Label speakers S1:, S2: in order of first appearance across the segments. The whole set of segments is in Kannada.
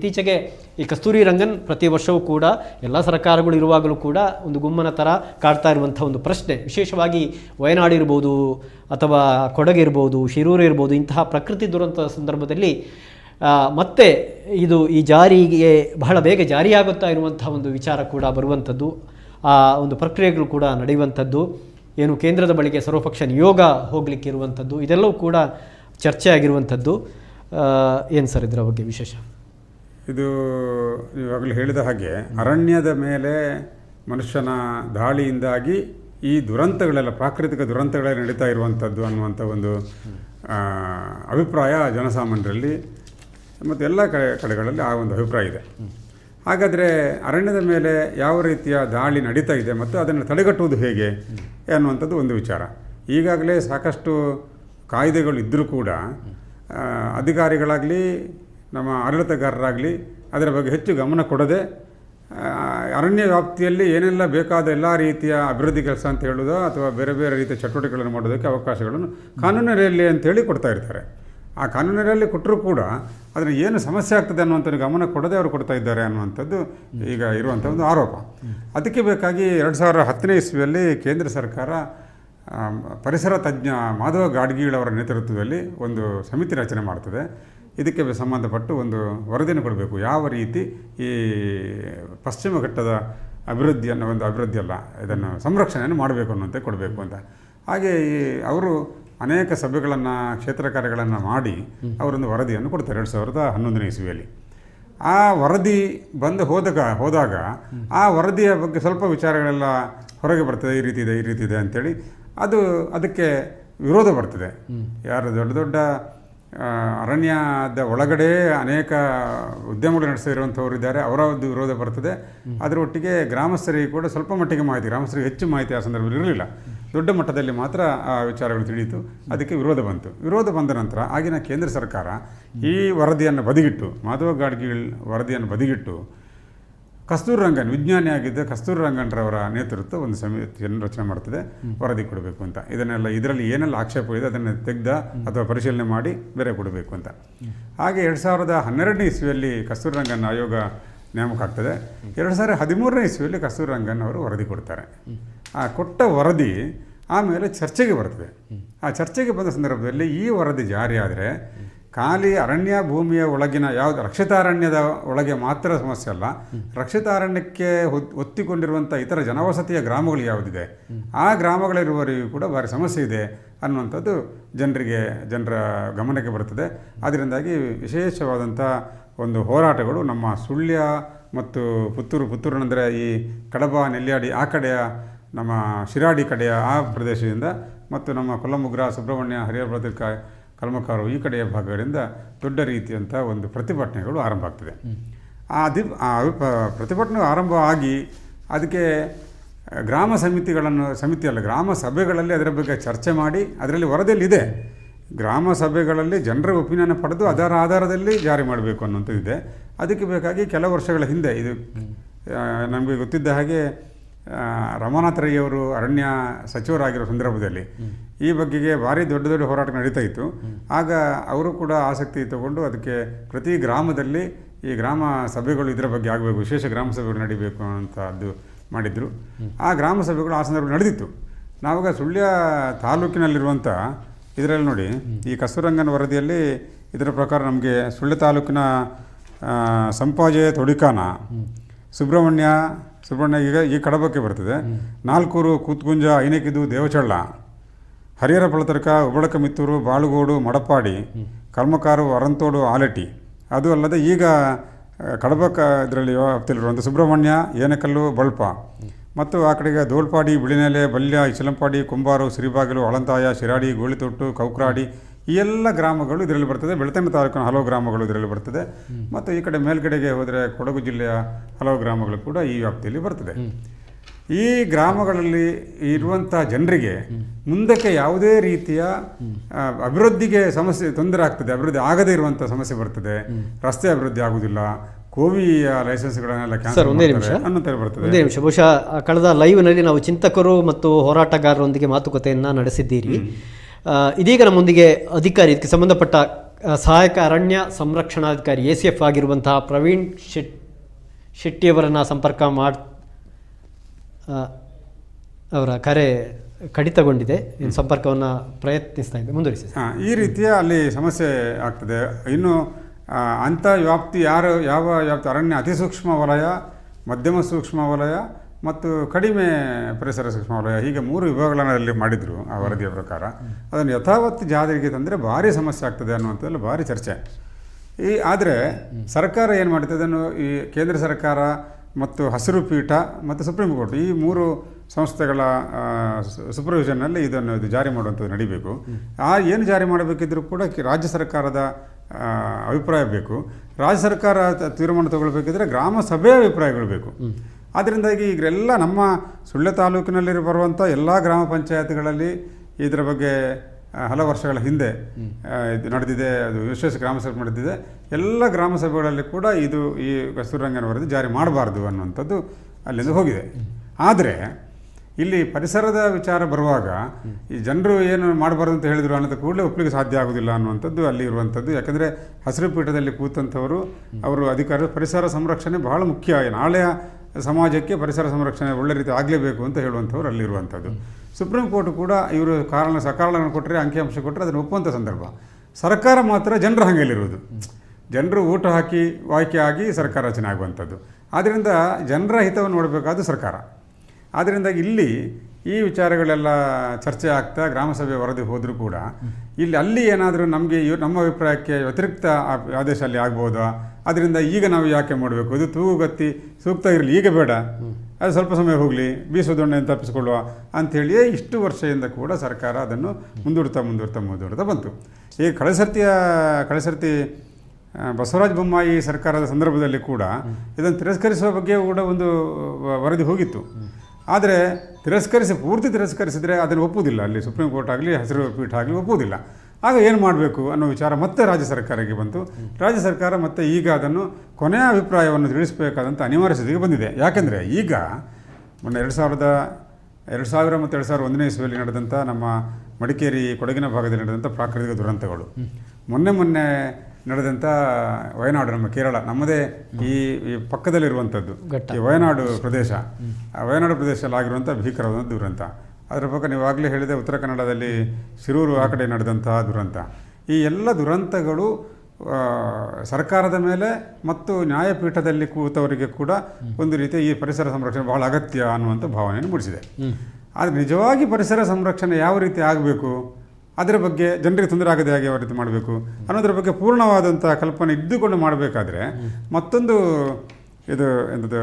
S1: ಇತ್ತೀಚೆಗೆ ಈ ಕಸ್ತೂರಿ ರಂಗನ್ ಪ್ರತಿ ವರ್ಷವೂ ಕೂಡ ಎಲ್ಲ ಸರ್ಕಾರಗಳು ಇರುವಾಗಲೂ ಕೂಡ ಒಂದು ಗುಮ್ಮನ ಥರ ಕಾಡ್ತಾ ಇರುವಂಥ ಒಂದು ಪ್ರಶ್ನೆ. ವಿಶೇಷವಾಗಿ ವಯನಾಡು ಇರ್ಬೋದು ಅಥವಾ ಕೊಡಗು ಇರ್ಬೋದು, ಶಿರೂರು ಇರ್ಬೋದು, ಇಂತಹ ಪ್ರಕೃತಿ ದುರಂತದ ಸಂದರ್ಭದಲ್ಲಿ ಮತ್ತೆ ಇದು ಈ ಜಾರಿಗೆ ಬಹಳ ಬೇಗ ಜಾರಿಯಾಗುತ್ತಾ ಇರುವಂಥ ಒಂದು ವಿಚಾರ ಕೂಡ ಬರುವಂಥದ್ದು. ಆ, ಒಂದು ಪ್ರಕ್ರಿಯೆಗಳು ಕೂಡ ನಡೆಯುವಂಥದ್ದು. ಏನು ಕೇಂದ್ರದ ಬಳಿಗೆ ಸರ್ವಪಕ್ಷ ನಿಯೋಗ ಹೋಗಲಿಕ್ಕೆ ಇರುವಂಥದ್ದು. ಇದೆಲ್ಲವೂ ಕೂಡ ಚರ್ಚೆ ಆಗಿರುವಂಥದ್ದು ಏನು ಸರ್ ಇದರ ಬಗ್ಗೆ ವಿಶೇಷ?
S2: ಇದು ಇವಾಗಲೂ ಹೇಳಿದ ಹಾಗೆ ಅರಣ್ಯದ ಮೇಲೆ ಮನುಷ್ಯನ ದಾಳಿಯಿಂದಾಗಿ ಈ ದುರಂತಗಳೆಲ್ಲ, ಪ್ರಾಕೃತಿಕ ದುರಂತಗಳೆಲ್ಲ ನಡೀತಾ ಇರುವಂಥದ್ದು ಅನ್ನುವಂಥ ಒಂದು ಅಭಿಪ್ರಾಯ ಜನಸಾಮಾನ್ಯರಲ್ಲಿ ಮತ್ತು ಎಲ್ಲ ಕಡೆ, ಕಡೆಗಳಲ್ಲಿ ಆ ಒಂದು ಅಭಿಪ್ರಾಯ ಇದೆ. ಹಾಗಾದರೆ ಅರಣ್ಯದ ಮೇಲೆ ಯಾವ ರೀತಿಯ ದಾಳಿ ನಡೀತಾ ಇದೆ ಮತ್ತು ಅದನ್ನು ತಡೆಗಟ್ಟುವುದು ಹೇಗೆ ಅನ್ನುವಂಥದ್ದು ಒಂದು ವಿಚಾರ. ಈಗಾಗಲೇ ಸಾಕಷ್ಟು ಕಾಯ್ದೆಗಳು ಇದ್ದರೂ ಕೂಡ ಅಧಿಕಾರಿಗಳಾಗಲಿ ನಮ್ಮ ಆಡಳಿತಗಾರರಾಗಲಿ ಅದರ ಬಗ್ಗೆ ಹೆಚ್ಚು ಗಮನ ಕೊಡದೆ ಅರಣ್ಯ ವ್ಯಾಪ್ತಿಯಲ್ಲಿ ಏನೆಲ್ಲ ಬೇಕಾದ ಎಲ್ಲ ರೀತಿಯ ಅಭಿವೃದ್ಧಿ ಕೆಲಸ ಅಂತ ಹೇಳೋದು ಅಥವಾ ಬೇರೆ ಬೇರೆ ರೀತಿಯ ಚಟುವಟಿಕೆಗಳನ್ನು ಮಾಡೋದಕ್ಕೆ ಅವಕಾಶಗಳನ್ನು ಕಾನೂನಿನಲ್ಲಿ ಅಂತೇಳಿ ಕೊಡ್ತಾ ಇರ್ತಾರೆ. ಆ ಕಾನೂನಿನಲ್ಲಿ ಕೊಟ್ಟರೂ ಕೂಡ ಅದರ ಏನು ಸಮಸ್ಯೆ ಆಗ್ತದೆ ಅನ್ನುವಂಥ ಗಮನ ಕೊಡದೆ ಅವರು ಕೊಡ್ತಾ ಇದ್ದಾರೆ ಅನ್ನುವಂಥದ್ದು ಈಗ ಇರುವಂಥ ಒಂದು ಆರೋಪ. ಅದಕ್ಕೆ ಬೇಕಾಗಿ ಎರಡು ಸಾವಿರದ ಹತ್ತನೇ ಇಸ್ವಿಯಲ್ಲಿ ಕೇಂದ್ರ ಸರ್ಕಾರ ಪರಿಸರ ತಜ್ಞ ಮಾಧವ ಗಾಡ್ಗೀಳವರ ನೇತೃತ್ವದಲ್ಲಿ ಒಂದು ಸಮಿತಿ ರಚನೆ ಮಾಡ್ತದೆ. ಇದಕ್ಕೆ ಸಂಬಂಧಪಟ್ಟು ಒಂದು ವರದಿಯನ್ನು ಕೊಡಬೇಕು. ಯಾವ ರೀತಿ ಈ ಪಶ್ಚಿಮ ಘಟ್ಟದ ಅಭಿವೃದ್ಧಿಯನ್ನು ಒಂದು ಅಭಿವೃದ್ಧಿಯಲ್ಲ ಇದನ್ನು ಸಂರಕ್ಷಣೆಯನ್ನು ಮಾಡಬೇಕು ಅನ್ನುವಂತೆ ಕೊಡಬೇಕು ಅಂತ. ಹಾಗೆ ಈ ಅವರು ಅನೇಕ ಸಭೆಗಳನ್ನು, ಕ್ಷೇತ್ರ ಕಾರ್ಯಗಳನ್ನು ಮಾಡಿ ಅವರೊಂದು ವರದಿಯನ್ನು ಕೊಡ್ತಾರೆ, ಎರಡು ಸಾವಿರದ ಹನ್ನೊಂದನೇ ಇಸುವಿಯಲ್ಲಿ. ಆ ವರದಿ ಬಂದು ಹೋದಾಗ ಹೋದಾಗ ಆ ವರದಿಯ ಬಗ್ಗೆ ಸ್ವಲ್ಪ ವಿಚಾರಗಳೆಲ್ಲ ಹೊರಗೆ ಬರ್ತದೆ, ಈ ರೀತಿ ಇದೆ, ಈ ರೀತಿ ಇದೆ ಅಂಥೇಳಿ ಅದು ಅದಕ್ಕೆ ವಿರೋಧ ಬರ್ತದೆ. ಯಾರು ದೊಡ್ಡ ದೊಡ್ಡ ಅರಣ್ಯದ ಒಳಗಡೆ ಅನೇಕ ಉದ್ಯಮಗಳು ನಡೆಸಿರುವಂಥವ್ರು ಇದ್ದಾರೆ. ಅವರ ಒಂದು ವಿರೋಧ ಬರ್ತದೆ. ಅದರ ಒಟ್ಟಿಗೆ ಗ್ರಾಮಸ್ಥರಿಗೆ ಕೂಡ ಸ್ವಲ್ಪ ಮಟ್ಟಿಗೆ ಮಾಹಿತಿ ಗ್ರಾಮಸ್ಥರಿಗೆ ಹೆಚ್ಚು ಮಾಹಿತಿ ಆ ಸಂದರ್ಭದಲ್ಲಿ ಇರಲಿಲ್ಲ. ದೊಡ್ಡ ಮಟ್ಟದಲ್ಲಿ ಮಾತ್ರ ಆ ವಿಚಾರಗಳು ತಿಳಿಯಿತು. ಅದಕ್ಕೆ ವಿರೋಧ ಬಂತು. ವಿರೋಧ ಬಂದ ನಂತರ ಆಗಿನ ಕೇಂದ್ರ ಸರ್ಕಾರ ಈ ವರದಿಯನ್ನು ಬದಿಗಿಟ್ಟು ಮಾಧವ ಗಾಡ್ಗೀಳ್ ವರದಿಯನ್ನು ಬದಿಗಿಟ್ಟು ಕಸ್ತೂರಿ ರಂಗನ್ ವಿಜ್ಞಾನಿಯಾಗಿದ್ದ ಕಸ್ತೂರಿ ರಂಗನ್ರವರ ನೇತೃತ್ವ ಒಂದು ಸಮಿತಿಯನ್ನು ರಚನೆ ಮಾಡ್ತದೆ ವರದಿ ಕೊಡಬೇಕು ಅಂತ. ಇದನ್ನೆಲ್ಲ ಇದರಲ್ಲಿ ಏನೆಲ್ಲ ಆಕ್ಷೇಪ ಇದೆ ಅದನ್ನು ತೆಗೆದ ಅಥವಾ ಪರಿಶೀಲನೆ ಮಾಡಿ ಬೇರೆ ಕೊಡಬೇಕು ಅಂತ. ಹಾಗೆ ಎರಡು ಸಾವಿರದ ಹನ್ನೆರಡನೇ ಇಸ್ವಿಯಲ್ಲಿ ಕಸ್ತೂರಿ ರಂಗನ್ ಆಯೋಗ ನೇಮಕ ಆಗ್ತದೆ. ಎರಡು ಸಾವಿರದ ಹದಿಮೂರನೇ ಇಸ್ವಿಯಲ್ಲಿ ಕಸ್ತೂರಿ ರಂಗನ್ ಅವರು ವರದಿ ಕೊಡ್ತಾರೆ. ಆ ಕೊಟ್ಟ ವರದಿ ಆಮೇಲೆ ಚರ್ಚೆಗೆ ಬರ್ತದೆ. ಆ ಚರ್ಚೆಗೆ ಬಂದ ಸಂದರ್ಭದಲ್ಲಿ ಈ ವರದಿ ಜಾರಿಯಾದರೆ ಖಾಲಿ ಅರಣ್ಯ ಭೂಮಿಯ ಒಳಗಿನ ಯಾವುದು ರಕ್ಷಿತಾರಣ್ಯದ ಒಳಗೆ ಮಾತ್ರ ಸಮಸ್ಯೆ ಅಲ್ಲ. ರಕ್ಷಿತಾರಣ್ಯಕ್ಕೆ ಒತ್ತಿಕೊಂಡಿರುವಂಥ ಇತರ ಜನವಸತಿಯ ಗ್ರಾಮಗಳು ಯಾವುದಿದೆ? ಆ ಗ್ರಾಮಗಳಿರುವವರಿಗೂ ಕೂಡ ಭಾರಿ ಸಮಸ್ಯೆ ಇದೆ ಅನ್ನುವಂಥದ್ದು ಜನರಿಗೆ, ಜನರ ಗಮನಕ್ಕೆ ಬರುತ್ತದೆ. ಅದರಿಂದಾಗಿ ವಿಶೇಷವಾದಂಥ ಒಂದು ಹೋರಾಟಗಳು ನಮ್ಮ ಸುಳ್ಯ ಮತ್ತು ಪುತ್ತೂರು ಪುತ್ತೂರಿನಂದರೆ ಈ ಕಡಬ ನೆಲ್ಯಾಡಿ ಆ ಕಡೆಯ, ನಮ್ಮ ಶಿರಾಡಿ ಕಡೆಯ ಆ ಪ್ರದೇಶದಿಂದ ಮತ್ತು ನಮ್ಮ ಕೊಲ್ಲಮುಗ್ರ ಸುಬ್ರಹ್ಮಣ್ಯ ಹರಿಹರ ಕಲ್ಮಕಾರು ಈ ಕಡೆಯ ಭಾಗಗಳಿಂದ ದೊಡ್ಡ ರೀತಿಯಂಥ ಒಂದು ಪ್ರತಿಭಟನೆಗಳು ಆರಂಭ ಆಗ್ತದೆ. ಆ ಅಧಿ ಪ್ರತಿಭಟನೆ ಆರಂಭ ಆಗಿ ಅದಕ್ಕೆ ಗ್ರಾಮ ಸಮಿತಿಗಳನ್ನು ಸಮಿತಿ ಅಲ್ಲ ಗ್ರಾಮ ಸಭೆಗಳಲ್ಲಿ ಅದರ ಬಗ್ಗೆ ಚರ್ಚೆ ಮಾಡಿ ಅದರಲ್ಲಿ ವರದಿಯಲ್ಲಿ ಇದೆ ಗ್ರಾಮ ಸಭೆಗಳಲ್ಲಿ ಜನರ ಒಪಿನಿಯನ್ ಪಡೆದು ಅದರ ಆಧಾರದಲ್ಲಿ ಜಾರಿ ಮಾಡಬೇಕು ಅನ್ನೋಂಥದ್ದು ಇದೆ ಅದಕ್ಕೆ ಬೇಕಾಗಿ ಕೆಲವು ವರ್ಷಗಳ ಹಿಂದೆ ಇದು ನಮಗೆ ಗೊತ್ತಿದ್ದ ಹಾಗೆ ರಮಾನಾಥ ರಮಾನಾಥ್ ರೈ ಅವರು ಅರಣ್ಯ ಸಚಿವರಾಗಿರೋ ಸಂದರ್ಭದಲ್ಲಿ ಈ ಬಗ್ಗೆಗೆ ಭಾರಿ ದೊಡ್ಡ ದೊಡ್ಡ ಹೋರಾಟ ನಡೀತಾ ಇತ್ತು. ಆಗ ಅವರು ಕೂಡ ಆಸಕ್ತಿ ತಗೊಂಡು ಅದಕ್ಕೆ ಪ್ರತಿ ಗ್ರಾಮದಲ್ಲಿ ಈ ಗ್ರಾಮ ಸಭೆಗಳು ಇದರ ಬಗ್ಗೆ ಆಗಬೇಕು, ವಿಶೇಷ ಗ್ರಾಮ ಸಭೆಗಳು ನಡಿಬೇಕು ಅದು ಮಾಡಿದ್ರು. ಆ ಗ್ರಾಮ ಸಭೆಗಳು ಆ ಸಂದರ್ಭದಲ್ಲಿ ನಡೆದಿತ್ತು. ನಾವಾಗ ಸುಳ್ಯ ತಾಲೂಕಿನಲ್ಲಿರುವಂಥ ಇದರಲ್ಲಿ ನೋಡಿ, ಈ ಕಸ್ತೂರಂಗನ ವರದಿಯಲ್ಲಿ ಇದರ ಪ್ರಕಾರ ನಮಗೆ ಸುಳ್ಯ ತಾಲೂಕಿನ ಸಂಪಾಜೆ ತೊಡಿಕಾನ, ಸುಬ್ರಹ್ಮಣ್ಯ ಸುಬ್ರಹ್ಮಣ್ಯ ಈಗ ಈ ಕಡಬಕ್ಕೆ ಬರ್ತದೆ. ನಾಲ್ಕೂರು ಕೂತ್ಗುಂಜ ಐನಕಿದು ದೇವಚಳ್ಳ ಹರಿಹರ ಪಳತರ್ಕ ಉಬಳಕ ಮಿತ್ತೂರು ಬಾಳುಗೋಡು ಮಡಪಾಡಿ ಕಲ್ಮಕಾರು ಅರಂತೋಡು ಆಲಟಿ ಅದು ಅಲ್ಲದೆ ಈಗ ಕಡಬಕ ಕಡಬ ಕ ಇದರಲ್ಲಿ ವ್ಯಾಪ್ತಿಯಲ್ಲಿರುವಂಥ ಸುಬ್ರಹ್ಮಣ್ಯ ಏನಕಲ್ಲು ಬಳ್ಪ. ಮತ್ತು ಆ ಕಡೆಗೆ ದೋಲ್ಪಾಡಿ ಬಿಳಿನೆಲೆ ಬಲ್ಯ ಇಚಲಂಪಾಡಿ ಕುಂಬಾರು ಸಿರಿಬಾಗಿಲು ಅಳಂತಾಯ ಶಿರಾಡಿ ಗೋಳಿತೊಟ್ಟು ಕೌಕ್ರಾಡಿ ಈ ಎಲ್ಲ ಗ್ರಾಮಗಳು ಇದರಲ್ಲಿ ಬರ್ತದೆ. ಬೆಳತಣ್ಣ ತಾಲೂಕಿನ ಹಲವು ಗ್ರಾಮಗಳು ಇದರಲ್ಲಿ ಬರ್ತದೆ. ಮತ್ತು ಈ ಕಡೆ ಮೇಲ್ಗಡೆಗೆ ಹೋದರೆ ಕೊಡಗು ಜಿಲ್ಲೆಯ ಹಲವು ಗ್ರಾಮಗಳು ಕೂಡ ಈ ವ್ಯಾಪ್ತಿಯಲ್ಲಿ ಬರ್ತದೆ. ಈ ಗ್ರಾಮಗಳಲ್ಲಿ ಇರುವಂಥ ಜನರಿಗೆ ಮುಂದಕ್ಕೆ ಯಾವುದೇ ರೀತಿಯ ಅಭಿವೃದ್ಧಿಗೆ ಸಮಸ್ಯೆ ತೊಂದರೆ ಆಗ್ತದೆ ಅಭಿವೃದ್ಧಿ ಆಗದೇ ಇರುವಂಥ ಸಮಸ್ಯೆ ಬರ್ತದೆ ರಸ್ತೆ ಅಭಿವೃದ್ಧಿ ಆಗುವುದಿಲ್ಲ ಕೋವಿಯ ಲೈಸೆನ್ಸ್ಗಳನ್ನೆಲ್ಲ ಕ್ಯಾನ್ಸಲ್
S1: ಒಂದೇ ನಿಮಿಷ.
S2: ಬರ್ತದೆ.
S1: ಒಂದೇ ನಿಮಿಷ. ಬಹುಶಃ ಕಳೆದ ಲೈವ್ನಲ್ಲಿ ನಾವು ಚಿಂತಕರು ಮತ್ತು ಹೋರಾಟಗಾರರೊಂದಿಗೆ ಮಾತುಕತೆಯನ್ನು ನಡೆಸಿದ್ದೀರಿ. ಇದೀಗ ನಮ್ಮೊಂದಿಗೆ ಅಧಿಕಾರಿ ಇದಕ್ಕೆ ಸಂಬಂಧಪಟ್ಟ ಸಹಾಯಕ ಅರಣ್ಯ ಸಂರಕ್ಷಣಾಧಿಕಾರಿ ಎ ಸಿ ಎಫ್ ಆಗಿರುವಂತಹ ಪ್ರವೀಣ್ ಶೆಟ್ ಶೆಟ್ಟಿಯವರನ್ನು ಸಂಪರ್ಕ ಮಾಡಿ ಅವರ ಕರೆ ಕಡಿತಗೊಂಡಿದೆ. ಇನ್ನು ಸಂಪರ್ಕವನ್ನು ಪ್ರಯತ್ನಿಸ್ತಾ ಇದೆ. ಮುಂದುವರಿಸಿ
S2: ಹಾಂ ಈ ರೀತಿಯ ಅಲ್ಲಿ ಸಮಸ್ಯೆ ಆಗ್ತದೆ. ಇನ್ನು ಅಂಥ ವ್ಯಾಪ್ತಿ ಯಾರು ಯಾವ ವ್ಯಾಪ್ತಿ? ಅರಣ್ಯ ಅತಿ ಸೂಕ್ಷ್ಮ ವಲಯ ಮಧ್ಯಮ ಸೂಕ್ಷ್ಮ ವಲಯ ಮತ್ತು ಕಡಿಮೆ ಪರಿಸರ ಸೂಕ್ಷ್ಮ ವಲಯ. ಹೀಗೆ ಮೂರು ವಿಭಾಗಗಳನ್ನು ಅಲ್ಲಿ ಮಾಡಿದರು ಆ ವರದಿಯ ಪ್ರಕಾರ. ಅದನ್ನು ಯಥಾವತ್ತು ಜಾರಿಗೆ ತಂದರೆ ಭಾರಿ ಸಮಸ್ಯೆ ಆಗ್ತದೆ ಅನ್ನುವಂಥದ್ದು ಭಾರಿ ಚರ್ಚೆ. ಈ ಆದರೆ ಸರ್ಕಾರ ಏನು ಮಾಡ್ತದೆ? ಅದನ್ನು ಈ ಕೇಂದ್ರ ಸರ್ಕಾರ ಮತ್ತು ಹಸಿರು ಪೀಠ ಮತ್ತು ಸುಪ್ರೀಂ ಕೋರ್ಟ್ ಈ ಮೂರು ಸಂಸ್ಥೆಗಳ ಸೂಪರ್ವಿಷನ್ನಲ್ಲಿ ಇದನ್ನು ಇದು ಜಾರಿ ಮಾಡುವಂಥದ್ದು ನಡಿಬೇಕು. ಆ ಏನು ಜಾರಿ ಮಾಡಬೇಕಿದ್ರೂ ಕೂಡ ರಾಜ್ಯ ಸರ್ಕಾರದ ಅಭಿಪ್ರಾಯ ಬೇಕು. ರಾಜ್ಯ ಸರ್ಕಾರ ತೀರ್ಮಾನ ತಗೊಳ್ಬೇಕಿದ್ರೆ ಗ್ರಾಮ ಸಭೆಯ ಅಭಿಪ್ರಾಯಗಳು ಬೇಕು. ಆದ್ದರಿಂದಾಗಿ ಈಗೆಲ್ಲ ನಮ್ಮ ಸುಳ್ಯ ತಾಲೂಕಿನಲ್ಲಿ ಬರುವಂಥ ಎಲ್ಲ ಗ್ರಾಮ ಪಂಚಾಯತ್ಗಳಲ್ಲಿ ಇದರ ಬಗ್ಗೆ ಹಲವು ವರ್ಷಗಳ ಹಿಂದೆ ಇದು ನಡೆದಿದೆ, ಅದು ವಿಶೇಷ ಗ್ರಾಮ ಸಭೆ ನಡೆದಿದೆ. ಎಲ್ಲ ಗ್ರಾಮ ಸಭೆಗಳಲ್ಲಿ ಕೂಡ ಇದು ಈ ಕಸ್ತೂರಂಗನ ವರದಿ ಜಾರಿ ಮಾಡಬಾರ್ದು ಅನ್ನುವಂಥದ್ದು ಅಲ್ಲಿಂದ ಹೋಗಿದೆ. ಆದರೆ, ಇಲ್ಲಿ ಪರಿಸರದ ವಿಚಾರ ಬರುವಾಗ ಈ ಜನರು ಏನು ಮಾಡಬಾರ್ದು ಅಂತ ಹೇಳಿದ್ರು ಅನ್ನೋದು ಕೂಡಲೇ ಒಪ್ಪಲಿಕ್ಕೆ ಸಾಧ್ಯ ಆಗೋದಿಲ್ಲ ಅನ್ನುವಂಥದ್ದು ಅಲ್ಲಿ ಇರುವಂಥದ್ದು. ಯಾಕಂದರೆ ಹಸಿರು ಪೀಠದಲ್ಲಿ ಕೂತಂಥವರು, ಅವರು ಅಧಿಕಾರ, ಪರಿಸರ ಸಂರಕ್ಷಣೆ ಬಹಳ ಮುಖ್ಯ. ನಾಳೆಯ ಸಮಾಜಕ್ಕೆ ಪರಿಸರ ಸಂರಕ್ಷಣೆ ಒಳ್ಳೆ ರೀತಿ ಆಗಲೇಬೇಕು ಅಂತ ಹೇಳುವಂಥವ್ರು ಅಲ್ಲಿರುವಂಥದ್ದು ಸುಪ್ರೀಂ ಕೋರ್ಟ್ ಕೂಡ ಇವರು ಕಾರಣ ಸಕಾರಣಗಳನ್ನು ಕೊಟ್ಟರೆ ಅಂಕಿಅಂಶ ಕೊಟ್ಟರೆ ಅದನ್ನು ಒಪ್ಪುವಂಥ ಸಂದರ್ಭ. ಸರ್ಕಾರ ಮಾತ್ರ ಜನರ ಹಂಗೆಯಲ್ಲಿರುವುದು ಜನರು ಊಟ ಹಾಕಿ ಆಯ್ಕೆ ಆಗಿ ಸರ್ಕಾರ ರಚನೆ ಆಗುವಂಥದ್ದು. ಆದ್ದರಿಂದ ಜನರ ಹಿತವನ್ನು ನೋಡಬೇಕಾದ್ದು ಸರ್ಕಾರ. ಆದ್ದರಿಂದ ಇಲ್ಲಿ ಈ ವಿಚಾರಗಳೆಲ್ಲ ಚರ್ಚೆ ಆಗ್ತಾ ಗ್ರಾಮಸಭೆ ವರದಿ ಹೋದರೂ ಕೂಡ, ಇಲ್ಲಿ ಅಲ್ಲಿ ಏನಾದರೂ ನಮಗೆ ನಮ್ಮ ಅಭಿಪ್ರಾಯಕ್ಕೆ ವ್ಯತಿರಿಕ್ತ ಆದೇಶ ಅಲ್ಲಿ ಆಗ್ಬೋದಾ? ಅದರಿಂದ ಈಗ ನಾವು ಯಾಕೆ ಮಾಡಬೇಕು? ಇದು ತೂಗುಗತ್ತಿ ಸೂಕ್ತ ಇರಲಿ. ಈಗ ಬೇಡ. ಅದು ಸ್ವಲ್ಪ ಸಮಯ ಹೋಗಲಿ. ಬೀಸೋದೊಣ್ಣೆಯನ್ನು ತಪ್ಪಿಸಿಕೊಳ್ಳುವ ಅಂಥೇಳಿಯೇ ಇಷ್ಟು ವರ್ಷದಿಂದ ಕೂಡ ಸರ್ಕಾರ ಅದನ್ನು ಮುಂದೂಡ್ತಾ ಮುಂದೂಡ್ತಾ ಮುಂದೂಡ್ತಾ ಬಂತು. ಈ ಕಳೆಸರ್ತಿಯ ಕಳೆಸರ್ತಿ ಬಸವರಾಜ ಬೊಮ್ಮಾಯಿ ಸರ್ಕಾರದ ಸಂದರ್ಭದಲ್ಲಿ ಕೂಡ ಇದನ್ನು ತಿರಸ್ಕರಿಸುವ ಬಗ್ಗೆ ಕೂಡ ಒಂದು ವರದಿ ಹೋಗಿತ್ತು. ಆದರೆ ತಿರಸ್ಕರಿಸಿ ಪೂರ್ತಿ ತಿರಸ್ಕರಿಸಿದರೆ ಅದನ್ನು ಒಪ್ಪುವುದಿಲ್ಲ. ಅಲ್ಲಿ ಸುಪ್ರೀಂ ಕೋರ್ಟ್ ಆಗಲಿ ಹಸಿರು ಪೀಠ ಆಗಲಿ ಒಪ್ಪುವುದಿಲ್ಲ. ಆಗ ಏನು ಮಾಡಬೇಕು ಅನ್ನೋ ವಿಚಾರ ಮತ್ತೆ ರಾಜ್ಯ ಸರ್ಕಾರಕ್ಕೆ ಬಂತು. ರಾಜ್ಯ ಸರ್ಕಾರ ಮತ್ತೆ ಈಗ ಅದನ್ನು ಕೊನೆಯ ಅಭಿಪ್ರಾಯವನ್ನು ತಿಳಿಸಬೇಕಾದಂಥ ಅನಿವಾರ್ಯ ಸ್ಥಿತಿಗೆ ಬಂದಿದೆ. ಯಾಕೆಂದರೆ ಈಗ ಮೊನ್ನೆ ಎರಡು ಸಾವಿರದ ಎರಡು ಸಾವಿರ ಮತ್ತು ಎರಡು ಸಾವಿರದ ಒಂದನೇ ಇಸ್ವಿಯಲ್ಲಿ ನಡೆದಂಥ ನಮ್ಮ ಮಡಿಕೇರಿ ಕೊಡಗಿನ ಭಾಗದಲ್ಲಿ ನಡೆದಂಥ ಪ್ರಾಕೃತಿಕ ದುರಂತಗಳು. ಮೊನ್ನೆ ಮೊನ್ನೆ ನಡೆದಂಥ ವಯನಾಡು ನಮ್ಮ ಕೇರಳ ನಮ್ಮದೇ ಈ ಈ ಪಕ್ಕದಲ್ಲಿರುವಂಥದ್ದು. ಈ ವಯನಾಡು ಪ್ರದೇಶ. ಆ ವಯನಾಡು ಪ್ರದೇಶದಲ್ಲಿ ಆಗಿರುವಂಥ ಭೀಕರವಾದ ದುರಂತ. ಅದರ ಬಗ್ಗೆ ನೀವು ಆಗಲೇ ಹೇಳಿದೆ ಉತ್ತರ ಕನ್ನಡದಲ್ಲಿ ಶಿರೂರು ಆ ಕಡೆ ನಡೆದಂತಹ ದುರಂತ. ಈ ಎಲ್ಲ ದುರಂತಗಳು ಸರ್ಕಾರದ ಮೇಲೆ ಮತ್ತು ನ್ಯಾಯಪೀಠದಲ್ಲಿ ಕೂತವರಿಗೆ ಕೂಡ ಒಂದು ರೀತಿಯ ಈ ಪರಿಸರ ಸಂರಕ್ಷಣೆ ಬಹಳ ಅಗತ್ಯ ಅನ್ನುವಂಥ ಭಾವನೆಯನ್ನು ಮೂಡಿಸಿದೆ. ಆದರೆ ನಿಜವಾಗಿ ಪರಿಸರ ಸಂರಕ್ಷಣೆ ಯಾವ ರೀತಿ ಆಗಬೇಕು? ಅದರ ಬಗ್ಗೆ ಜನರಿಗೆ ತೊಂದರೆ ಆಗದೆ ಹಾಗೆ ಯಾವ ರೀತಿ ಮಾಡಬೇಕು? ಅನ್ನೋದ್ರ ಬಗ್ಗೆ ಪೂರ್ಣವಾದಂಥ ಕಲ್ಪನೆ ಇದ್ದುಕೊಂಡು ಮಾಡಬೇಕಾದ್ರೆ ಮತ್ತೊಂದು ಇದು ಎಂಥದ್ದು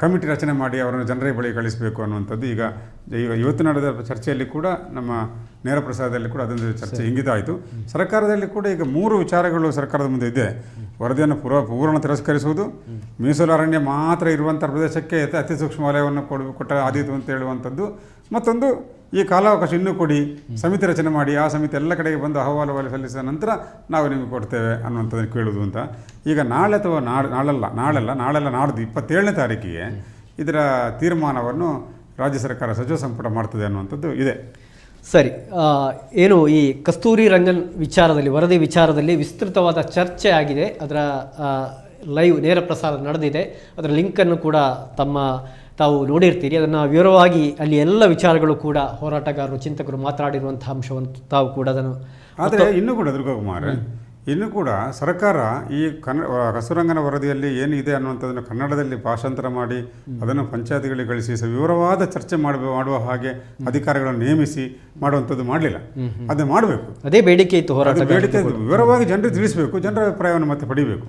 S2: ಕಮಿಟಿ ರಚನೆ ಮಾಡಿ ಅವರನ್ನು ಜನರ ಬಳಿ ಕಳಿಸಬೇಕು ಅನ್ನುವಂಥದ್ದು ಈಗ ಈಗ ಇವತ್ತು ನಡೆದ ಚರ್ಚೆಯಲ್ಲಿ ಕೂಡ ನಮ್ಮ ನೇರ ಪ್ರಸಾರದಲ್ಲಿ ಕೂಡ ಅದೊಂದು ಚರ್ಚೆ ಇಂಗಿತ ಆಯಿತು ಸರ್ಕಾರದಲ್ಲಿ ಕೂಡ ಈಗ ಮೂರು ವಿಚಾರಗಳು ಸರ್ಕಾರದ ಮುಂದೆ ಇದೆ. ವರದಿಯನ್ನು ಪೂರ್ವ ಪೂರ್ಣ ತಿರಸ್ಕರಿಸುವುದು ಮೀಸಲು ಅರಣ್ಯ ಮಾತ್ರ ಇರುವಂಥ ಪ್ರದೇಶಕ್ಕೆ ಅತಿ ಸೂಕ್ಷ್ಮ ವಲಯವನ್ನು ಕೊಡ ಕೊಟ್ಟ ಆದೀತು ಅಂತ ಹೇಳುವಂಥದ್ದು. ಮತ್ತೊಂದು ಈ ಕಾಲಾವಕಾಶ ಇನ್ನೂ ಕೊಡಿ, ಸಮಿತಿ ರಚನೆ ಮಾಡಿ, ಆ ಸಮಿತಿ ಎಲ್ಲ ಕಡೆಗೆ ಬಂದು ಅಹವಾಲು ವಲ ಸಲ್ಲಿಸಿದ ನಂತರ ನಾವು ನಿಮಗೆ ಕೊಡ್ತೇವೆ ಅನ್ನುವಂಥದ್ದನ್ನು ಕೇಳುವುದು ಅಂತ. ಈಗ ನಾಳೆ ಅಥವಾ ನಾಳೆ ನಾಳಲ್ಲ, ನಾಳೆಲ್ಲ ನಾಳೆಲ್ಲ ನಾಡ್ದು ಇಪ್ಪತ್ತೇಳನೇ ತಾರೀಕಿಗೆ ಇದರ ತೀರ್ಮಾನವನ್ನು ರಾಜ್ಯ ಸರ್ಕಾರ ಸಚಿವ ಸಂಪುಟ ಮಾಡ್ತದೆ ಅನ್ನುವಂಥದ್ದು ಇದೆ.
S1: ಸರಿ ಏನು ಈ ಕಸ್ತೂರಿ ರಂಗನ್ ವಿಚಾರದಲ್ಲಿ, ವರದಿ ವಿಚಾರದಲ್ಲಿ ವಿಸ್ತೃತವಾದ ಚರ್ಚೆ ಆಗಿದೆ. ಅದರ ಲೈವ್ ನೇರ ಪ್ರಸಾರ ನಡೆದಿದೆ. ಅದರ ಲಿಂಕನ್ನು ಕೂಡ ತಮ್ಮ ತಾವು ನೋಡಿರ್ತೀರಿ. ಅದನ್ನು ವಿವರವಾಗಿ ಅಲ್ಲಿ ಎಲ್ಲ ವಿಚಾರಗಳು ಕೂಡ ಹೋರಾಟಗಾರರು ಚಿಂತಕರು ಮಾತನಾಡಿರುವಂತಹ ಅಂಶವನ್ನು ತಾವು ಕೂಡ ಅದನ್ನು
S2: ಆದರೆ ಇನ್ನೂ ಕೂಡ ದುರ್ಗಾಕುಮಾರ್ ಇನ್ನೂ ಕೂಡ ಸರ್ಕಾರ ಈ ಕನ್ನಡ ಹಸುರಂಗನ ವರದಿಯಲ್ಲಿ ಏನಿದೆ ಅನ್ನುವಂಥದ್ದನ್ನು ಕನ್ನಡದಲ್ಲಿ ಭಾಷಾಂತರ ಮಾಡಿ ಅದನ್ನು ಪಂಚಾಯತ್ಗಳಿಗೆ ಗಳಿಸಿ ವಿವರವಾದ ಚರ್ಚೆ ಮಾಡುವ ಮಾಡುವ ಹಾಗೆ ಅಧಿಕಾರಿಗಳನ್ನು ನೇಮಿಸಿ ಮಾಡುವಂಥದ್ದು ಮಾಡಲಿಲ್ಲ. ಅದನ್ನು ಮಾಡಬೇಕು.
S1: ಅದೇ ಬೇಡಿಕೆ ಇತ್ತು ಹೋರಾಟ
S2: ಬೇಡಿಕೆ ವಿವರವಾಗಿ ಜನರಿಗೆ ತಿಳಿಸಬೇಕು ಜನರ ಅಭಿಪ್ರಾಯವನ್ನು ಮತ್ತೆ ಪಡಿಬೇಕು.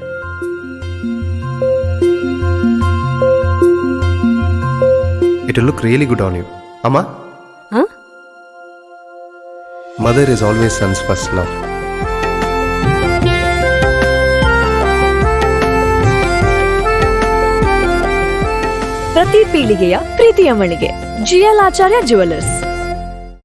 S3: It look really good on you ಅಮ್ಮ
S4: ಹ?
S3: Mother is always sons first love
S5: ಪ್ರತಿ ಪೀಳಿಗೆಯ ಪ್ರೀತಿಯ ಮಳಿಗೆ ಜಿಎಲ್ ಆಚಾರ್ಯ ಜುವೆಲ್ಲರ್ಸ್